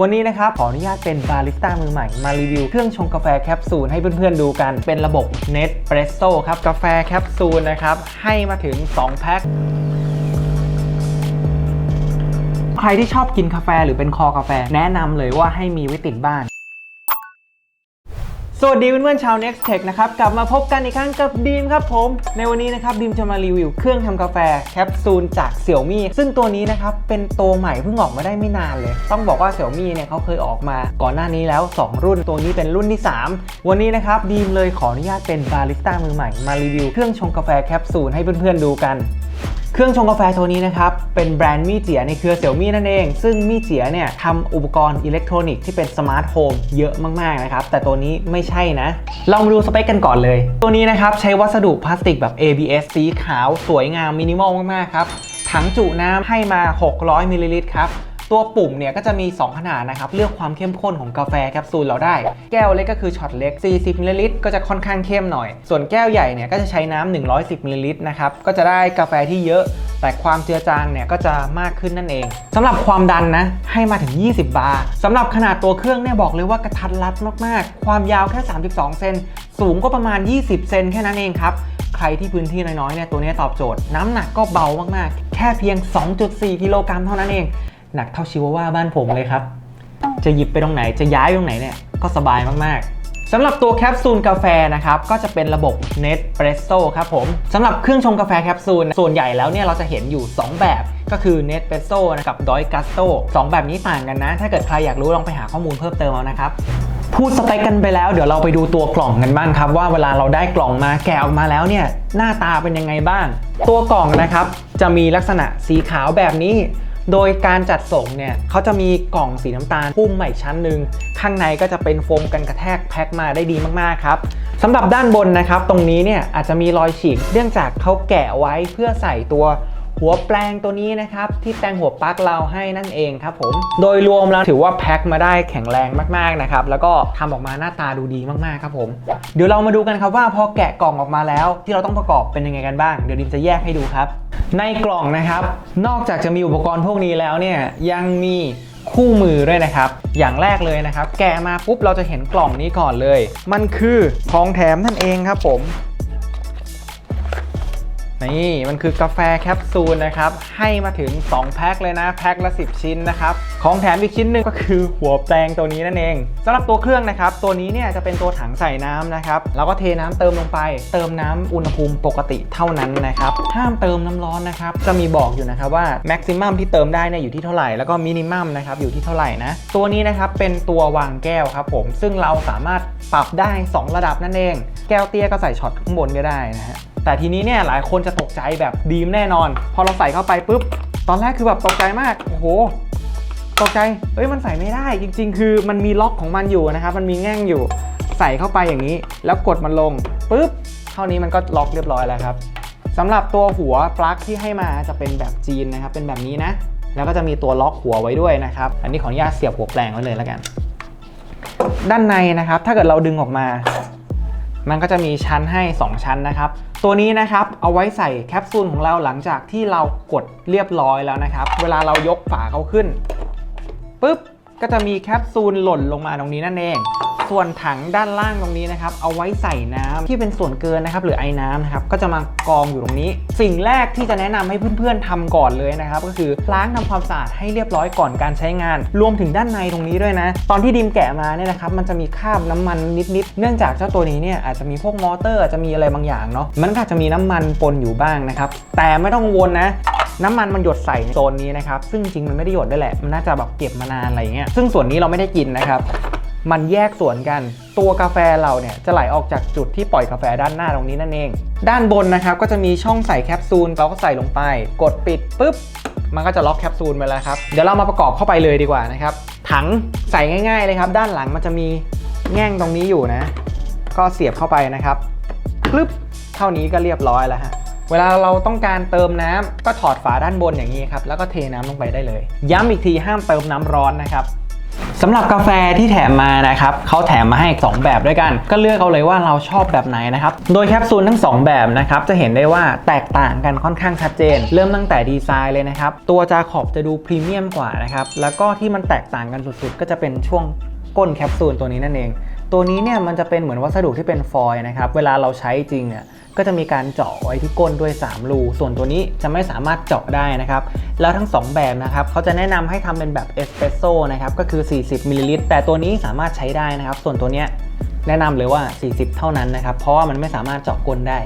วันนี้นะครับขออนุญาตเป็นบาริสต้ามือใหม่มารีวิวเครื่องชงกาแฟแคปซูลให้เพื่อนๆดูกัน เป็นระบบ Nespresso ครับ กาแฟแคปซูลนะครับ ให้มาถึง 2 แพ็คใครที่ชอบกินกาแฟหรือเป็นคอกาแฟ แนะนำเลยว่าให้มีไว้ติดบ้าน สวัสดีเพื่อนๆชาว Next Tech นะครับ กลับมาพบกันอีกครั้งกับดีมครับผม ในวันนี้นะครับดีมจะมารีวิวเครื่องทำกาแฟแคปซูลจากเสี่ยวมี่ซึ่งตัวนี้นะครับ เป็นตัวใหม่เพิ่งออกมาได้ไม่นานเลย ต้องบอกว่าเสี่ยวมี่เนี่ยเขาเคยออกมาก่อนหน้านี้แล้ว 2 รุ่นตัวนี้เป็นรุ่นที่ 3 วันนี้นะครับดีมเลยขออนุญาตเป็นบาริสต้ามือใหม่มารีวิวเครื่องชงกาแฟแคปซูลให้เพื่อนๆดูกัน เครื่องชงกาแฟตัวนี้นะครับ เป็นแบรนด์มี่เจียในเครือเสี่ยวมี่นั่นเอง ซึ่งมี่เจียเนี่ยทำอุปกรณ์อิเล็กทรอนิกส์ที่เป็นสมาร์ทโฮมเยอะมาก ๆ นะครับ แต่ตัวนี้ไม่ใช่นะ ลองมาดูสเปคกันก่อนเลย ตัวนี้นะครับ ใช้วัสดุพลาสติกแบบ ABS สีขาว สวยงามมินิมอลมาก ๆ ครับถังจุน้ำให้มา 600มิลลิลิตรครับ ตัวปุ่มเนี่ยก็จะมี 2 ขนาดนะครับ เลือกความเข้มข้นของกาแฟแคปซูลเราได้ แก้วเล็กก็คือช็อตเล็ก 40มิลลิลิตรก็จะค่อนข้างเข้มหน่อย ส่วนแก้วใหญ่เนี่ยก็จะใช้น้ำ110มิลลิลิตรนะครับ ก็จะได้กาแฟที่เยอะ แต่ความเจือจางเนี่ยก็จะมากขึ้นนั่นเองสำหรับความดันนะให้มาถึง 20 บาร์สำหรับขนาดตัวเครื่องเนี่ยบอกเลยว่ากระทัดรัดมากๆ ความยาวแค่ 32 เซน สูงก็ประมาณ 20 เซนแค่นั้นเองครับใครที่พื้นที่น้อยๆเนี่ยตัวนี้ตอบโจทย์ น้ำหนักก็เบามากๆ แค่เพียง 2.4 กิโลกรัมเท่านั้นเอง หนักเท่าชิวาว่าบ้านผมเลยครับ จะหยิบไปตรงไหนจะย้ายไปตรงไหนเนี่ยก็สบายมากๆสำหรับตัวแคปซูลกาแฟนะครับก็จะเป็นระบบ Nespresso ครับผมสำหรับเครื่องชงกาแฟแคปซูลส่วนใหญ่แล้วเนี่ยเราจะเห็นอยู่ 2 แบบก็คือ Nespresso กับ d o i Gusto 2 แบบนี้ต่างกันนะ ถ้าเกิดใครอยากรู้ลองไปหาข้อมูลเพิ่มเติมเอานะครับพูดสเปคกันไปแล้วเดี๋ยวเราไปดูตัวกล่องกันบ้างครับ ว่าเวลาเราได้กล่องมาแกะออกมาแล้วเนี่ยหน้าตาเป็นยังไงบ้าง ตัวกล่องนะครับจะมีลักษณะสีขาวแบบนี้ โดยการจัดส่งเนี่ยเขาจะมีกล่องสีน้ำตาลพุ่มใหม่ชั้นหนึ่งข้างในก็จะเป็นโฟมกันกระแทกแพ็คมาได้ดีมากๆครับสำหรับด้านบนนะครับ ตรงนี้เนี่ยอาจจะมีรอยฉีกเนื่องจากเขาแกะไว้เพื่อใส่ตัวหัวแปลงตัวนี้นะครับ ที่แปลงหัวปลั๊กเราให้นั่นเองครับผม โดยรวมแล้วถือว่าแพ็คมาได้แข็งแรงมากๆนะครับ แล้วก็ทำออกมาหน้าตาดูดีมากๆครับผม เดี๋ยวเรามาดูกันครับว่าพอแกะกล่องออกมาแล้ว ที่เราต้องประกอบเป็นยังไงกันบ้าง เดี๋ยวดิมจะแยกให้ดูครับ ในกล่องนะครับ นอกจากจะมีอุปกรณ์พวกนี้แล้วเนี่ยยังมีคู่มือด้วยนะครับ อย่างแรกเลยนะครับ แกะมาปุ๊บเราจะเห็นกล่องนี้ก่อนเลย มันคือของแถมท่านเองครับผม นี่มันคือกาแฟแคปซูลนะครับ ให้มาถึง 2 แพ็คเลยนะ แพ็คละ 10 ชิ้นนะครับ ของแถมอีกชิ้นหนึ่งก็คือหัวแปลงตัวนี้นั่นเองสำหรับตัวเครื่องนะครับ ตัวนี้เนี่ยจะเป็นตัวถังใส่น้ำนะครับ แล้วก็เทน้ำเติมลงไป เติมน้ำอุณหภูมิปกติเท่านั้นนะครับ ห้ามเติมน้ำร้อนนะครับ จะมีบอกอยู่นะครับว่าแม็กซิมัมที่เติมได้เนี่ยอยู่ที่เท่าไหร่ แล้วก็มินิมัมนะครับอยู่ที่เท่าไหร่นะ ตัวนี้นะครับเป็นตัววางแก้วครับผม ซึ่งเราสามารถปรับได้ 2 ระดับนั่นเอง แก้วเตี้ยก็ใส่ช็อตข้างบนก็ได้นะฮะ แต่ทีนี้เนี่ยหลายคนจะตกใจแบบดีมแน่นอน พอเราใส่เข้าไปปุ๊บ ตอนแรกคือแบบตกใจมาก โอ้โห ตกใจ เอ้ยมันใส่ไม่ได้ จริง ๆ คือมันมีล็อกของมันอยู่นะครับ มันมีแง่งอยู่ ใส่เข้าไปอย่างนี้ แล้วกดมันลงปุ๊บ เท่านี้มันก็ล็อกเรียบร้อยแล้วครับสำหรับตัวหัวปลั๊กที่ให้มาจะเป็นแบบจีนนะครับ เป็นแบบนี้นะ แล้วก็จะมีตัวล็อกหัวไว้ด้วยนะครับ อันนี้ขออนุญาตเสียบหัวแปลงไว้เลยแล้วกัน ด้านในนะครับ ถ้าเกิดเราดึงออกมา มันก็จะมีชั้นให้ 2 ชั้นนะครับ ตัวนี้นะครับเอาไว้ใส่แคปซูลของเราหลังจากที่เรากดเรียบร้อยแล้วนะครับ เวลาเรายกฝาเขาขึ้นปุ๊บ ก็จะมีแคปซูลหล่นลงมาตรงนี้นั่นเอง ส่วนถังด้านล่างตรงนี้นะครับ เอาไว้ใส่น้ำที่เป็นส่วนเกินนะครับ หรือไอ้น้ำนะครับ ก็จะมากองอยู่ตรงนี้ สิ่งแรกที่จะแนะนำให้เพื่อนๆทำก่อนเลยนะครับ ก็คือล้างทำความสะอาดให้เรียบร้อยก่อนการใช้งาน รวมถึงด้านในตรงนี้ด้วยนะ ตอนที่ดิมแกะมาเนี่ยนะครับ มันจะมีคราบน้ำมันนิดๆ เนื่องจากเจ้าตัวนี้เนี่ยอาจจะมีพวกมอเตอร์อาจจะมีอะไรบางอย่างเนาะ มันก็อาจจะมีน้ำมันปนอยู่บ้างนะครับ แต่ไม่ต้องกังวลนะ น้ำมันมันหยดใส่ในโซนนี้นะครับ ซึ่งจริงมันไม่ได้หยดด้วยแหละ มันน่าจะแบบเก็บมานานอะไรเงี้ย ซึ่งส่วนนี้เราไม่ได้กินนะครับ มันแยกส่วนกัน ตัวกาแฟเราเนี่ยจะไหลออกจากจุดที่ปล่อยกาแฟด้านหน้าตรงนี้นั่นเอง ด้านบนนะครับก็จะมีช่องใส่แคปซูลเราก็ใส่ลงไป กดปิดปุ๊บ มันก็จะล็อกแคปซูลไปแล้วครับ เดี๋ยวเรามาประกอบเข้าไปเลยดีกว่านะครับ ถังใส่ง่าย ๆเลยครับ ด้านหลังมันจะมีแง่งตรงนี้อยู่นะ ก็เสียบเข้าไปนะครับปึ๊บเท่านี้ก็เรียบร้อยแล้วฮะ เวลาเราต้องการเติมน้ำก็ถอดฝาด้านบนอย่างนี้ครับแล้วก็เทน้ำลงไปได้เลย ย้ำอีกทีห้ามเติมน้ำร้อนนะครับสำหรับกาแฟที่แถมมานะครับเขาแถมมาให้ 2 แบบด้วยกัน ก็เลือกเอาเลยว่าเราชอบแบบไหนนะครับ โดยแคปซูลทั้ง 2 แบบนะครับ จะเห็นได้ว่าแตกต่างกันค่อนข้างชัดเจน เริ่มตั้งแต่ดีไซน์เลยนะครับ ตัวจาขอบจะดูพรีเมียมกว่านะครับ แล้วก็ที่มันแตกต่างกันสุดๆ ก็จะเป็นช่วงก้นแคปซูลตัวนี้นั่นเอง ตัวนี้เนี่ยมันจะเป็นเหมือนวัสดุที่เป็นฟอยล์นะครับ เวลาเราใช้จริงเนี่ยก็จะมีการเจาะไว้ที่ก้นด้วย 3 รู ส่วนตัวนี้จะไม่สามารถเจาะได้นะครับ แล้วทั้ง 2 แบบนะครับเขาจะแนะนำให้ทำเป็นแบบเอสเปรสโซ่นะครับ ก็คือ 40มิลลิลิตรแต่ตัวนี้สามารถใช้ได้นะครับ ส่วนตัวเนี้ยแนะนำเลยว่า 40 เท่านั้นนะครับ เพราะว่ามันไม่สามารถเจาะก้นได้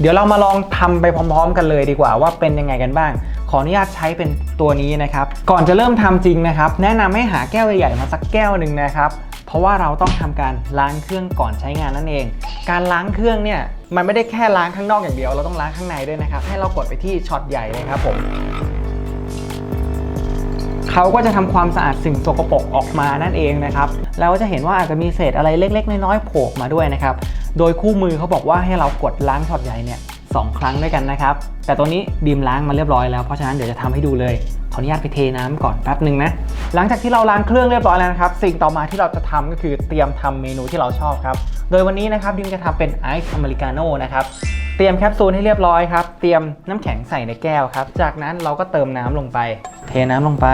เดี๋ยวเรามาลองทำไปพร้อม ๆ กันเลยดีกว่าว่าเป็นยังไงกันบ้าง ขออนุญาตใช้เป็นตัวนี้นะครับ ก่อนจะเริ่มทำจริงนะครับ แนะนำให้หาแก้วใหญ่ๆมาสักแก้วหนึ่งนะครับ เพราะว่าเราต้องทำการล้างเครื่องก่อนใช้งานนั่นเอง การล้างเครื่องเนี่ยมันไม่ได้แค่ล้างข้างนอกอย่างเดียว เราต้องล้างข้างในด้วยนะครับ ให้เรากดไปที่ช็อตใหญ่เลยครับผมเขาก็จะทำความสะอาดสิ่งสกปรกออกมานั่นเองนะครับแล้วก็จะเห็นว่าอาจจะมีเศษอะไรเล็ก ๆ น้อยๆโผล่มาด้วยนะครับ โดยคู่มือเขาบอกว่าให้เรากดล้างช็อตใหญ่เนี่ย สองครั้งด้วยกันนะครับ แต่ตัวนี้ดีมล้างมาเรียบร้อยแล้วเพราะฉะนั้นเดี๋ยวจะทำให้ดูเลยขออนุญาตไปเทน้ำก่อนแป๊บหนึ่งนะหลังจากที่เราล้างเครื่องเรียบร้อยแล้วนะครับ สิ่งต่อมาที่เราจะทำก็คือเตรียมทำเมนูที่เราชอบครับ โดยวันนี้นะครับดิมจะทำเป็นไอซ์อเมริกาโน่นะครับเตรียมแคปซูลให้เรียบร้อยครับ เตรียมน้ำแข็งใส่ในแก้วครับ จากนั้นเราก็เติมน้ำลงไป เทน้ำลงไป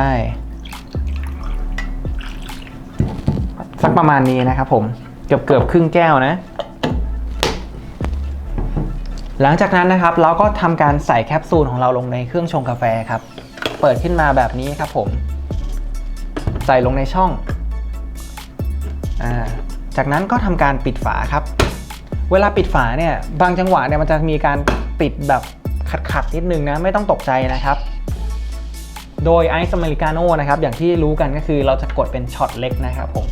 สักประมาณนี้นะครับผมเกือบเกือบครึ่งแก้วนะ หลังจากนั้นนะครับเราก็ทำการใส่แคปซูลของเราลงในเครื่องชงกาแฟครับ เปิดขึ้นมาแบบนี้ครับผม ใส่ลงในช่องอาจากนั้นก็ทำการปิดฝาครับ เวลาปิดฝาเนี่ยบางจังหวะเนี่ยมันจะมีการปิดแบบขัดๆนิดนึงนะไม่ต้องตกใจนะครับ โดยไอซ์อเมริกาโน่นะครับอย่างที่รู้กันก็คือเราจะกดเป็นช็อตเล็กนะครับผม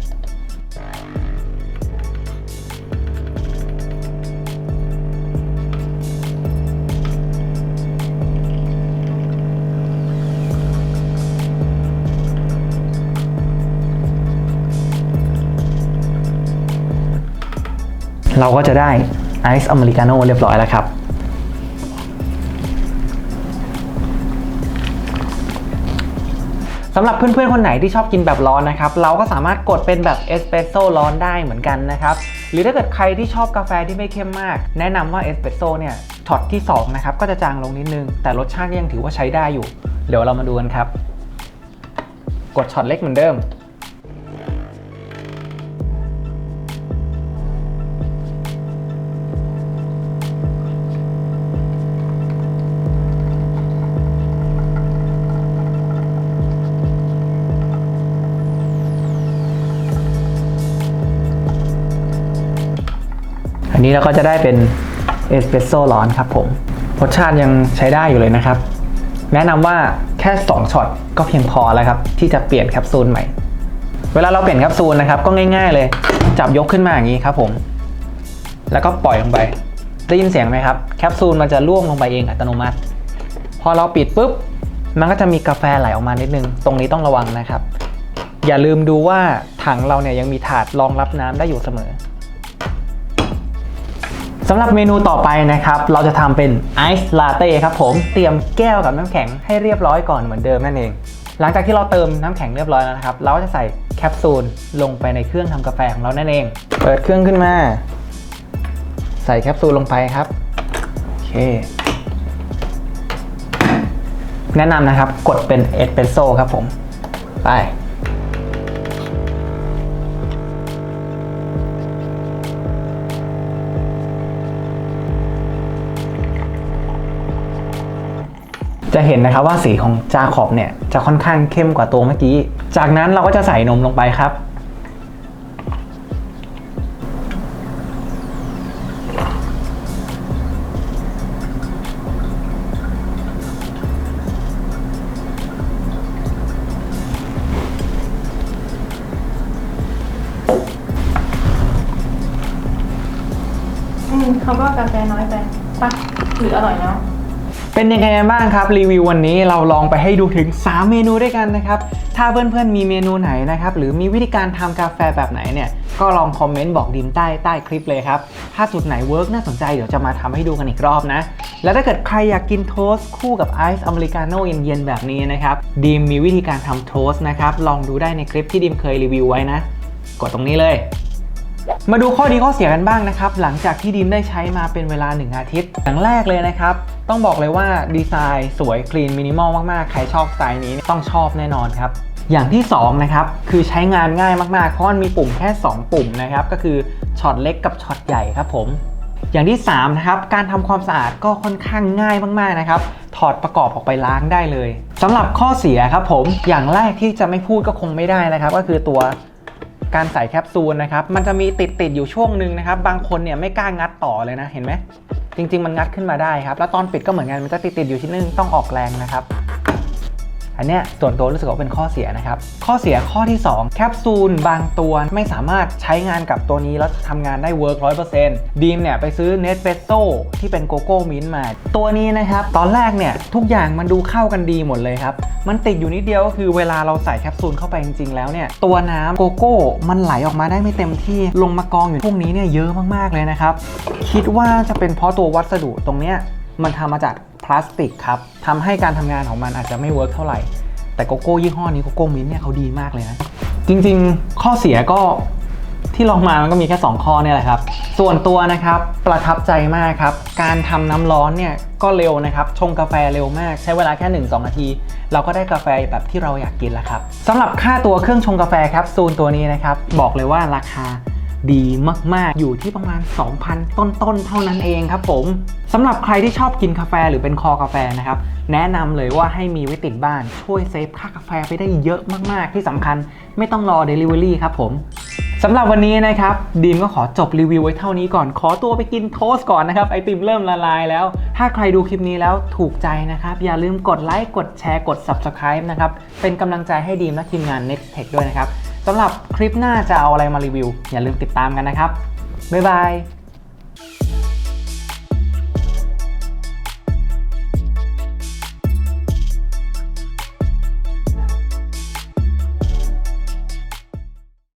เราก็จะได้ไอซ์อเมริกาโน่เรียบร้อยแล้วครับ สำหรับเพื่อนๆ คนไหนที่ชอบกินแบบร้อนนะครับ เราก็สามารถกดเป็นแบบเอสเปรสโซ่ร้อนได้เหมือนกันนะครับ หรือถ้าเกิดใครที่ชอบกาแฟที่ไม่เข้มมาก แนะนำว่าเอสเปรสโซ่เนี่ยช็อตที่ 2 นะครับ ก็จะจางลงนิดนึง แต่รสชาติยังถือว่าใช้ได้อยู่ เดี๋ยวเรามาดูกันครับ กดช็อตเล็กเหมือนเดิม นี้เราก็จะได้เป็นเอสเปรสโซ่ร้อนครับผมรสชาติยังใช้ได้อยู่เลยนะครับ แนะนำว่าแค่ 2ช็อตก็เพียงพอแล้วครับ ที่จะเปลี่ยนแคปซูลใหม่ เวลาเราเปลี่ยนแคปซูลนะครับ ก็ง่าย ๆ เลย จับยกขึ้นมาอย่างนี้ครับผม แล้วก็ปล่อยลงไป ได้ยินเสียงไหมครับ แคปซูลมันจะร่วงลงไปเองอัตโนมัติ พอเราปิดปุ๊บ มันก็จะมีกาแฟไหลออกมานิดนึง ตรงนี้ต้องระวังนะครับ อย่าลืมดูว่าถังเราเนี่ยยังมีถาดรองรับน้ำได้อยู่เสมอ สำหรับเมนูต่อไปนะครับ เราจะทำเป็นไอซ์ลาเต้ครับผมเตรียมแก้วกับน้ำแข็งให้เรียบร้อยก่อนเหมือนเดิมนั่นเอง หลังจากที่เราเติมน้ำแข็งเรียบร้อยแล้วนะครับ เราก็จะใส่แคปซูลลงไปในเครื่องทำกาแฟของเรานั่นเอง เปิดเครื่องขึ้นมา ใส่แคปซูลลงไปครับโอเคแนะนำนะครับกดเป็นเอสเปรสโซ่ครับผม ไป จะเห็นนะครับว่าสีของจาขอบเนี่ยจะค่อนข้างเข้มกว่าตัวเมื่อกี้ จากนั้นเราก็จะใส่นมลงไปครับ อืมเขาก็กาแฟน้อยไปปะหรืออร่อยเนาะ เป็นยังไงกันบ้างครับรีวิววันนี้เราลองไปให้ดูถึง 3 เมนูด้วยกันนะครับ ถ้าเพื่อนๆมีเมนูไหนนะครับ หรือมีวิธีการทำกาแฟแบบไหนเนี่ย ก็ลองคอมเมนต์บอกดิมใต้ใต้คลิปเลยครับ ถ้าสูตรไหนเวิร์กน่าสนใจเดี๋ยวจะมาทำให้ดูกันอีกรอบนะ แล้วถ้าเกิดใครอยากกินโทสคู่กับไอซ์อเมริกาโน่เย็นๆแบบนี้นะครับดิมมีวิธีการทำโทสนะครับลองดูได้ในคลิปที่ดิมเคยรีวิวไว้นะ กดตรงนี้เลยมาดูข้อดีข้อเสียกันบ้างนะครับ หลังจากที่ดิมได้ใช้มาเป็นเวลา 1 อาทิตย์อย่างแรกเลยนะครับ ต้องบอกเลยว่าดีไซน์สวยคลีนมินิมอลมากๆ ใครชอบสไตล์นี้ต้องชอบแน่นอนครับ อย่างที่ 2 นะครับ คือใช้งานง่ายมากๆ เพราะมันมีปุ่มแค่ 2 ปุ่มนะครับ ก็คือช็อตเล็กกับช็อตใหญ่ครับผม อย่างที่3นะครับการทำความสะอาดก็ค่อนข้างง่ายมากๆนะครับถอดประกอบออกไปล้างได้เลยสำหรับข้อเสียครับผมอย่างแรกที่จะไม่พูดก็คงไม่ได้นะครับ ก็คือตัว การใส่แคปซูลนะครับ มันจะมีติดติดอยู่ช่วงหนึ่งนะครับ บางคนเนี่ยไม่กล้างัดต่อเลยนะ เห็นไหม จริง ๆ มันงัดขึ้นมาได้ครับ แล้วตอนปิดก็เหมือนกัน มันจะติดติดอยู่ชิ้นนึง ต้องออกแรงนะครับ อันเนี้ยส่วนตัวรู้สึกว่าเป็นข้อเสียนะครับ ข้อเสียข้อที่ 2 แคปซูลบางตัวไม่สามารถใช้งานกับตัวนี้แล้วทำงานได้เวิร์กร้อยเปอร์เซ็นต์ดีมเนี่ยไปซื้อเนสเ e สโซที่เป็นโกโก้มิ้นท์มา ตัวนี้นะครับ ตอนแรกเนี่ยทุกอย่างมันดูเข้ากันดีหมดเลยครับ มันติดอยู่นิดเดียวก็คือเวลาเราใส่แคปซูลเข้าไปจริงๆแล้วเนี่ยตัวน้ำโกโก้มันไหลออกมาได้ไม่เต็มที่ลงมากองอยู่พวกนี้เนี่ยเยอะมากๆเลยนะครับคิดว่าจะเป็นเพราะตัววัสดุตรงเนี้ย มันทำมาจากพลาสติกครับทำให้การทำงานของมันอาจจะไม่เวิร์กเท่าไหร่ แต่โกโก้ยี่ห้อนี้โกโก้มิ้นท์เนี่ยเขาดีมากเลยนะ จริงๆ ข้อเสียก็ที่ลองมามันก็มีแค่ 2 ข้อเนี่ยแหละครับ ส่วนตัวนะครับประทับใจมากครับ การทำน้ำร้อนเนี่ยก็เร็วนะครับ ชงกาแฟเร็วมาก ใช้เวลาแค่ 1-2 นาที เราก็ได้กาแฟแบบที่เราอยากกินแล้วครับสำหรับค่าตัวเครื่องชงกาแฟครับซูนตัวนี้นะครับบอกเลยว่าราคา ดีมากๆ อยู่ที่ประมาณ 2,000 ต้นๆ เท่านั้นเองครับผมสำหรับใครที่ชอบกินกาแฟหรือเป็นคอกาแฟนะครับแนะนำเลยว่าให้มีไว้ติดบ้านช่วยเซฟค่ากาแฟไปได้เยอะมากๆ ที่สำคัญไม่ต้องรอ Delivery ครับผมสำหรับวันนี้นะครับดีมก็ขอจบรีวิวไว้เท่านี้ก่อน ขอตัวไปกินโทสก่อนนะครับ ไอติมเริ่มละลายแล้ว ถ้าใครดูคลิปนี้แล้วถูกใจนะครับ อย่าลืมกดไลค์กดแชร์กด Subscribe นะครับ เป็นกำลังใจให้ดีมและทีมงาน Next Tech ด้วยนะครับ สำหรับคลิปหน้าจะเอาอะไรมารีวิว อย่าลืมติดตามกันนะครับ บ๊ายบาย